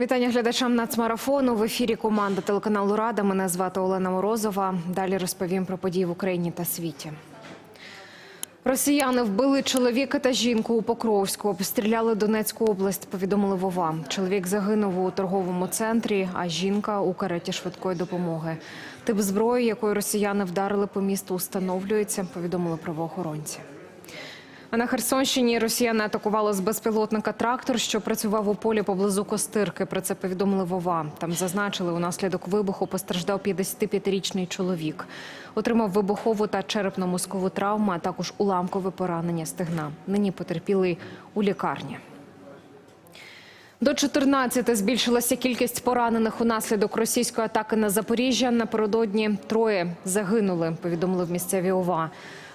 Вітання глядачам нацмарафону. В ефірі команда телеканалу Рада. Мене звати Олена Морозова. Далі розповім про події в Україні та світі. Росіяни вбили чоловіка та жінку у Покровську. Обстріляли Донецьку область. Повідомили Вова. Чоловік загинув у торговому центрі, а жінка у кареті швидкої допомоги. Тип зброї, якою росіяни вдарили по місту, установлюється. Повідомили правоохоронці. А на Херсонщині росіяни атакували з безпілотника трактор, що працював у полі поблизу Костирки. Про це повідомили Вова. Там зазначили, унаслідок вибуху постраждав 55-річний чоловік. Отримав вибухову та черепно-мозкову травму, а також уламкове поранення стегна. Нині потерпілий у лікарні. До 14 збільшилася кількість поранених унаслідок російської атаки на Запоріжжя. Напередодні троє загинули, повідомили в місцеві ОВА.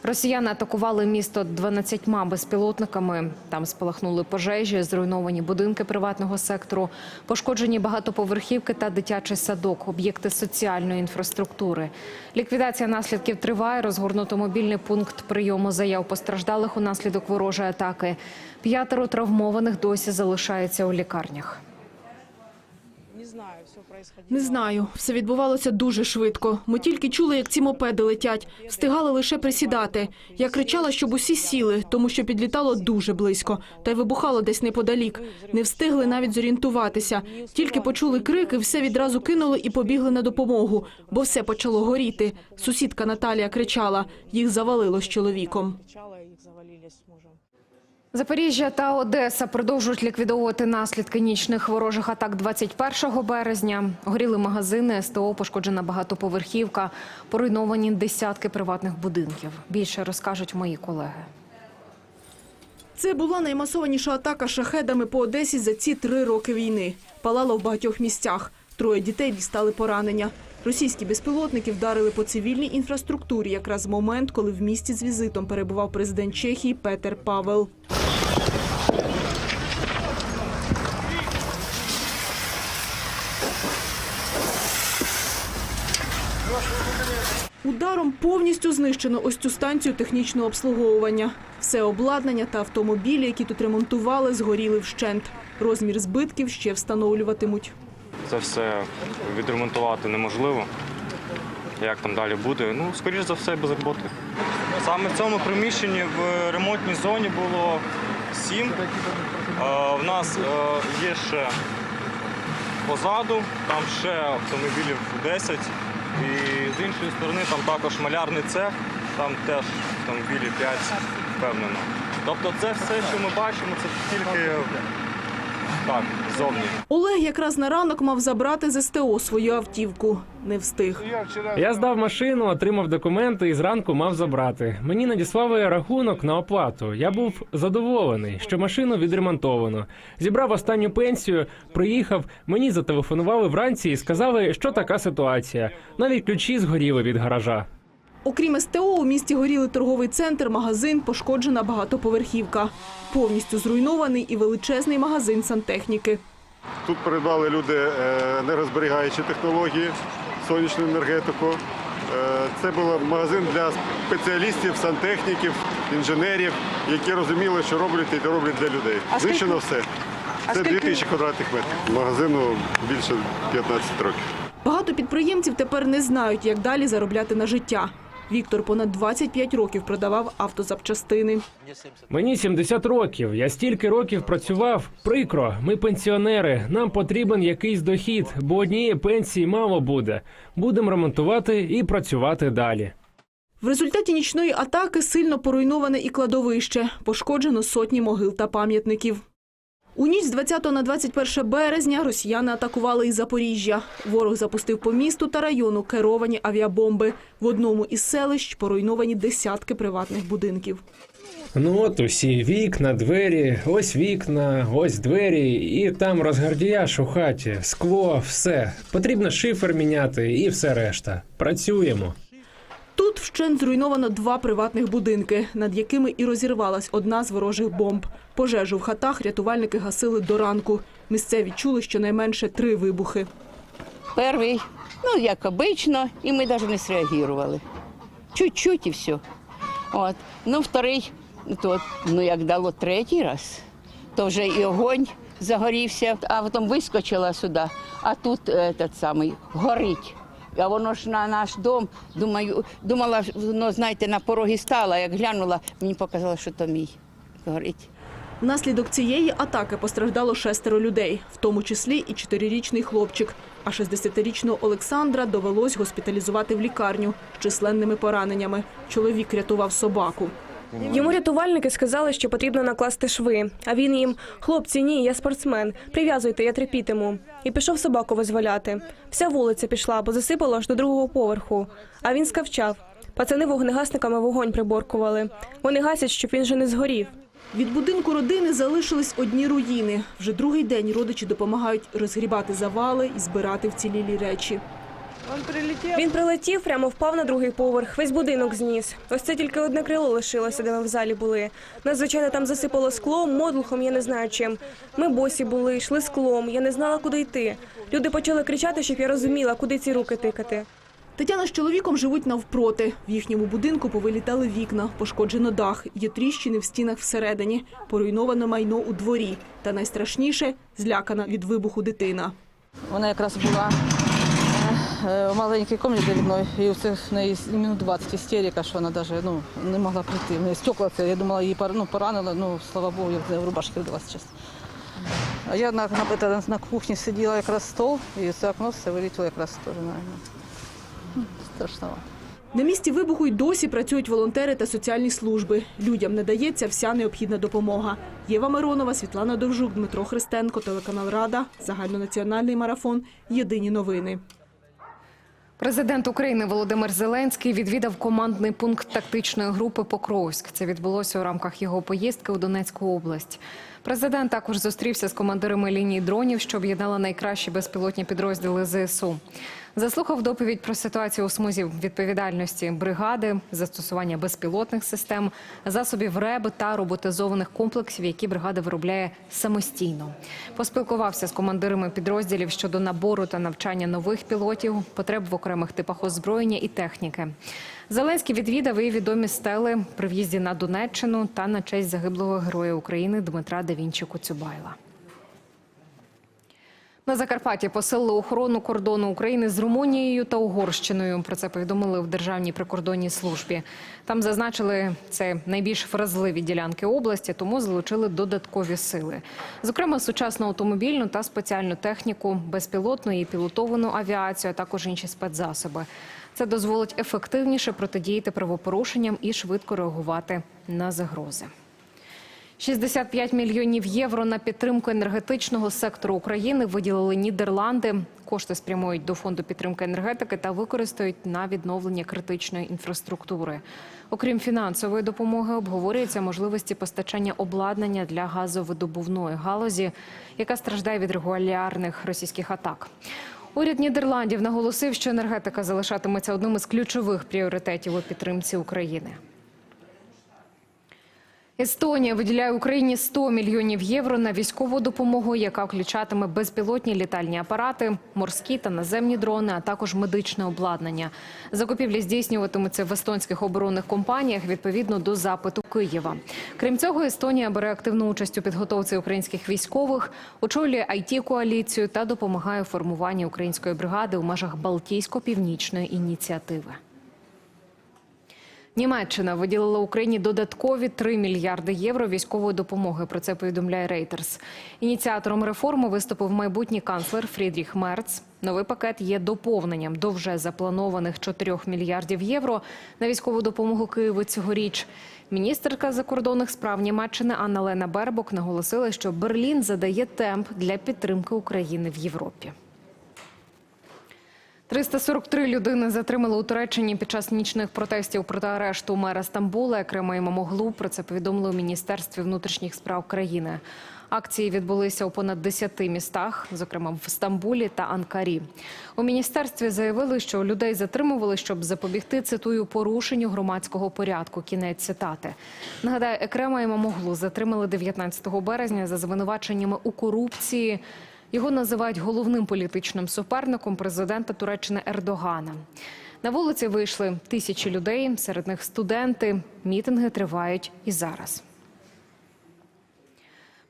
Росіяни атакували місто 12 безпілотниками. Там спалахнули пожежі, зруйновані будинки приватного сектору, пошкоджені багатоповерхівки та дитячий садок, об'єкти соціальної інфраструктури. Ліквідація наслідків триває. Розгорнуто мобільний пункт прийому заяв постраждалих унаслідок ворожої атаки. П'ятеро травмованих досі залишаються у лікарнях. Не знаю, все. Не знаю, все відбувалося дуже швидко. Ми тільки чули, як ці мопеди летять, встигали лише присідати. Я кричала, щоб усі сіли, тому що підлітало дуже близько, та й вибухало десь неподалік. Не встигли навіть зорієнтуватися. Тільки почули крики, все відразу кинули і побігли на допомогу, бо все почало горіти. Сусідка Наталія кричала, їх завалило з чоловіком. Запоріжжя та Одеса продовжують ліквідовувати наслідки нічних ворожих атак 21 березня. Горіли магазини, СТО, пошкоджена багатоповерхівка, поруйновані десятки приватних будинків. Більше розкажуть мої колеги. Це була наймасованіша атака шахедами по Одесі за ці три роки війни. Палало в багатьох місцях. Троє дітей дістали поранення. Російські безпілотники вдарили по цивільній інфраструктурі якраз в момент, коли в місті з візитом перебував президент Чехії Петер Павел. Повністю знищено ось цю станцію технічного обслуговування. Все обладнання та автомобілі, які тут ремонтували, згоріли вщент. Розмір збитків ще встановлюватимуть. Це все відремонтувати неможливо. Як там далі буде? Ну, скоріш за все, без роботи. Саме в цьому приміщенні в ремонтній зоні було сім. Е, В нас е, є ще позаду, там ще автомобілів 10. І з іншої сторони там також малярний цех, там теж білі 5 впевнено. Тобто це все, що ми бачимо, це тільки так, ззовні. Олег якраз на ранок мав забрати з СТО свою автівку. Не встиг. Я здав машину, отримав документи і зранку мав забрати. Мені надіслали рахунок на оплату. Я був задоволений, що машину відремонтовано. Зібрав останню пенсію, приїхав. Мені зателефонували вранці і сказали, що така ситуація. Навіть ключі згоріли від гаража. Окрім СТО, у місті горіли торговий центр, магазин, пошкоджена багатоповерхівка. Повністю зруйнований і величезний магазин сантехніки. Тут передбали люди е, енергозберігаючі технології, сонячну енергетику. Е, Це був магазин для спеціалістів, сантехніків, інженерів, які розуміли, що роблять і роблять для людей. Знищено все. Це 2000 квадратних метрів. Магазину більше 15 років. Багато підприємців тепер не знають, як далі заробляти на життя. Віктор понад 25 років продавав автозапчастини. Мені 70 років. Я стільки років працював. Прикро, ми пенсіонери. Нам потрібен якийсь дохід, бо однієї пенсії мало буде. Будемо ремонтувати і працювати далі. В результаті нічної атаки сильно поруйноване і кладовище. Пошкоджено сотні могил та пам'ятників. У ніч з 20 на 21 березня росіяни атакували і Запоріжжя. Ворог запустив по місту та району керовані авіабомби. В одному із селищ поруйновані десятки приватних будинків. Ну от усі вікна, двері, ось вікна, ось двері, і там розгардіяш у хаті, скло, все. Потрібно шифер міняти і все решта. Працюємо. Тут вщент зруйновано два приватних будинки, над якими і розірвалась одна з ворожих бомб. Пожежу в хатах рятувальники гасили до ранку. Місцеві чули щонайменше три вибухи. Перший, ну, як обично, і ми навіть не среагували. Чуть-чуть і все. От. Ну, вторий, то, ну, як дало третій раз, то вже і огонь, загорівся, а потім вискочила сюди, а тут е, этот самий, горить. А воно ж на наш дом, думаю, думала, воно, знаєте, на порогі стала, як глянула, мені показало, що то мій горить. Внаслідок цієї атаки постраждало шестеро людей, в тому числі і чотирирічний хлопчик. А 60-річного Олександра довелось госпіталізувати в лікарню з численними пораненнями. Чоловік рятував собаку. Йому рятувальники сказали, що потрібно накласти шви. А він їм: хлопці, ні, я спортсмен. Прив'язуйте, я терпітиму. І пішов собаку визволяти. Вся вулиця пішла, бо засипало аж до другого поверху. А він скавчав. Пацани вогнегасниками вогонь приборкували. Вони гасять, щоб він же не згорів. Від будинку родини залишились одні руїни. Вже другий день родичі допомагають розгрібати завали і збирати вцілілі речі. Он. Він прилетів, прямо впав на другий поверх, весь будинок зніс. Ось це тільки одне крило лишилося, де ми в залі були. Нас, звичайно, там засипало склом, модлухом, я не знаю чим. Ми босі були, йшли склом, я не знала, куди йти. Люди почали кричати, щоб я розуміла, куди ці руки тикати. Тетяна з чоловіком живуть навпроти. В їхньому будинку повилітали вікна, пошкоджено дах, є тріщини в стінах всередині, поруйноване майно у дворі. Та найстрашніше – злякана від вибуху дитина. Вона якраз була е, кімнаті від мною, і це в неї минут 20 істерика, що вона навіть ну, не могла прийти. В неї стекла це, я думала, її ну, поранила, ну, слава Богу, я в рубашці родилась зараз. А я на, на, на, кухні сиділа якраз стол, і це окно все вилетіло якраз теж ну, страшного. На місці вибуху й досі працюють волонтери та соціальні служби. Людям надається вся необхідна допомога. Єва Миронова, Світлана Довжук, Дмитро Христенко, телеканал Рада, загальнонаціональний марафон. Єдині новини. Президент України Володимир Зеленський відвідав командний пункт тактичної групи Покровськ. Це відбулося у рамках його поїздки у Донецьку область. Президент також зустрівся з командирами лінії дронів, що об'єднала найкращі безпілотні підрозділи ЗСУ. Заслухав доповідь про ситуацію у смузі відповідальності бригади, застосування безпілотних систем, засобів РЕБ та роботизованих комплексів, які бригада виробляє самостійно. Поспілкувався з командирами підрозділів щодо набору та навчання нових пілотів, потреб в окремих типах озброєння і техніки. Зеленський відвідав і відомі стели при в'їзді на Донеччину та на честь загиблого героя України Дмитра Давінча Коцюбайла. На Закарпатті посилили охорону кордону України з Румунією та Угорщиною. Про це повідомили в Державній прикордонній службі. Там зазначили, це найбільш вразливі ділянки області, тому залучили додаткові сили. Зокрема, сучасну автомобільну та спеціальну техніку, безпілотну і пілотовану авіацію, а також інші спецзасоби. Це дозволить ефективніше протидіяти правопорушенням і швидко реагувати на загрози. 65 мільйонів євро на підтримку енергетичного сектору України виділили Нідерланди. Кошти спрямують до фонду підтримки енергетики та використають на відновлення критичної інфраструктури. Окрім фінансової допомоги, обговорюються можливості постачання обладнання для газовидобувної галузі, яка страждає від регулярних російських атак. Уряд Нідерландів наголосив, що енергетика залишатиметься одним із ключових пріоритетів у підтримці України. Естонія виділяє Україні 100 мільйонів євро на військову допомогу, яка включатиме безпілотні літальні апарати, морські та наземні дрони, а також медичне обладнання. Закупівлі здійснюватимуться в естонських оборонних компаніях відповідно до запиту Києва. Крім цього, Естонія бере активну участь у підготовці українських військових, очолює it коаліцію та допомагає формуванні української бригади у межах Балтійсько-північної ініціативи. Німеччина виділила Україні додаткові 3 мільярди євро військової допомоги. Про це повідомляє Reuters. Ініціатором реформи виступив майбутній канцлер Фрідріх Мерц. Новий пакет є доповненням до вже запланованих 4 мільярдів євро на військову допомогу Києву цьогоріч. Міністерка закордонних справ Німеччини Анна Лена Бербок наголосила, що Берлін задає темп для підтримки України в Європі. 343 людини затримали у Туреччині під час нічних протестів проти арешту мера Стамбула Екрема Імамоглу. Про це повідомили у Міністерстві внутрішніх справ країни. Акції відбулися у понад 10 містах, зокрема в Стамбулі та Анкарі. У міністерстві заявили, що людей затримували, щоб запобігти цитую порушенню громадського порядку. Кінець цитати. Нагадаю, Екрема Імамоглу затримали 19 березня за звинуваченнями у корупції. Його називають головним політичним суперником президента Туреччини Ердогана. На вулиці вийшли тисячі людей, серед них студенти. Мітинги тривають і зараз.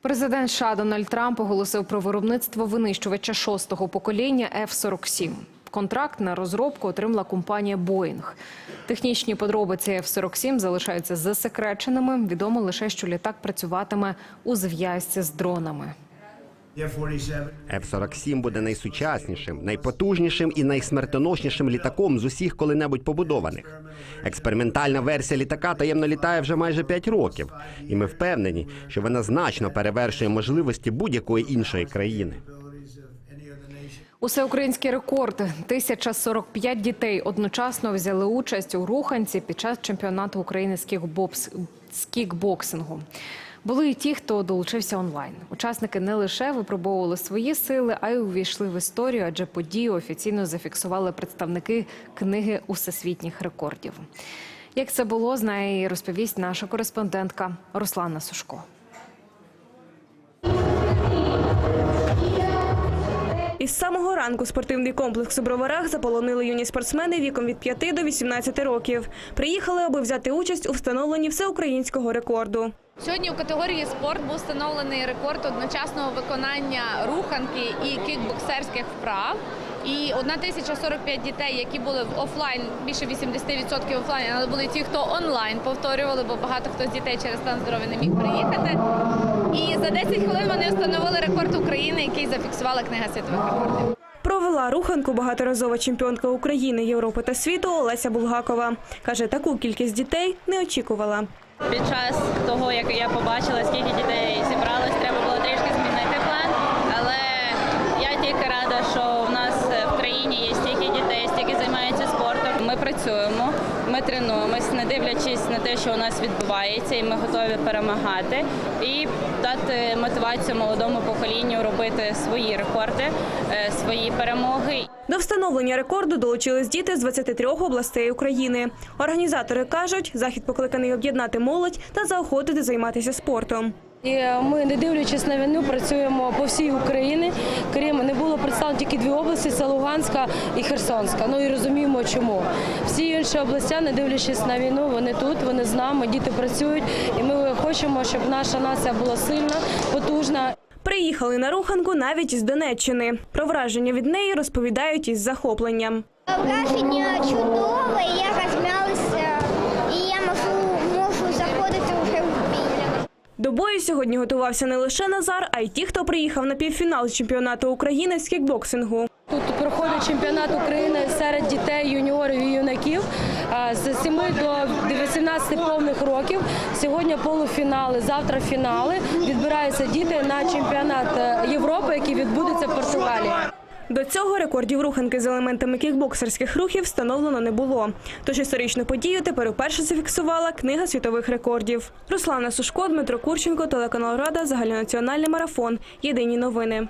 Президент США Дональд Трамп оголосив про виробництво винищувача шостого покоління F-47. Контракт на розробку отримала компанія Boeing. Технічні подробиці F-47 залишаються засекреченими. Відомо лише, що літак працюватиме у зв'язці з дронами. F-47 буде найсучаснішим, найпотужнішим і найсмертоноснішим літаком з усіх коли-небудь побудованих. Експериментальна версія літака таємно літає вже майже 5 років, і ми впевнені, що вона значно перевершує можливості будь-якої іншої країни. Усеукраїнський рекорд. 1045 дітей одночасно взяли участь у руханці під час чемпіонату України з кікбокс- кікбоксингу. Були і ті, хто долучився онлайн. Учасники не лише випробовували свої сили, а й увійшли в історію, адже подію офіційно зафіксували представники книги усесвітніх рекордів. Як це було, знає і розповість наша кореспондентка Руслана Сушко. Із самого ранку спортивний комплекс у Броварах заполонили юні спортсмени віком від 5 до 18 років. Приїхали, аби взяти участь у встановленні всеукраїнського рекорду. Сьогодні у категорії спорт був встановлений рекорд одночасного виконання руханки і кікбоксерських вправ. І 1045 дітей, які були в офлайн, більше 80% офлайн, але були ті, хто онлайн повторювали, бо багато хто з дітей через стан здоров'я не міг приїхати. І за 10 хвилин вони встановили рекорд України, який зафіксувала книга світових рекордів. Провела руханку багаторазова чемпіонка України, Європи та світу Олеся Булгакова. Каже, таку кількість дітей не очікувала. Під час того, як я побачила, скільки дітей зібралось, треба тренуємось, не дивлячись на те, що у нас відбувається, і ми готові перемагати і дати мотивацію молодому поколінню робити свої рекорди, е, свої перемоги. До встановлення рекорду долучились діти з 23 областей України. Організатори кажуть, захід покликаний об'єднати молодь та заохотити займатися спортом. І ми, не дивлячись на війну, працюємо по всій Україні. Крім не було представлено тільки дві області це Луганська і Херсонська. Ну і розуміємо, чому всі інші області, не дивлячись на війну, вони тут, вони з нами, діти працюють, і ми хочемо, щоб наша нація була сильна, потужна. Приїхали на руханку навіть із Донеччини. Про враження від неї розповідають із захопленням. Враження чудове, я розм'ялася і я можу, можу заходити вже в бій. До бою сьогодні готувався не лише Назар, а й ті, хто приїхав на півфінал чемпіонату України з кікбоксингу. Тут проходить чемпіонат України серед дітей, юніорів і юнаків з 7 до 18 повних років. Сьогодні полуфінали, завтра фінали. Відбираються діти на чемпіонат е, Європи, який відбудеться в Португалії. До цього рекордів руханки з елементами кікбоксерських рухів встановлено не було. Тож історичну подію тепер уперше зафіксувала книга світових рекордів. Руслана Сушко, Дмитро Курченко, телеканал Рада, загальнонаціональний марафон. Єдині новини.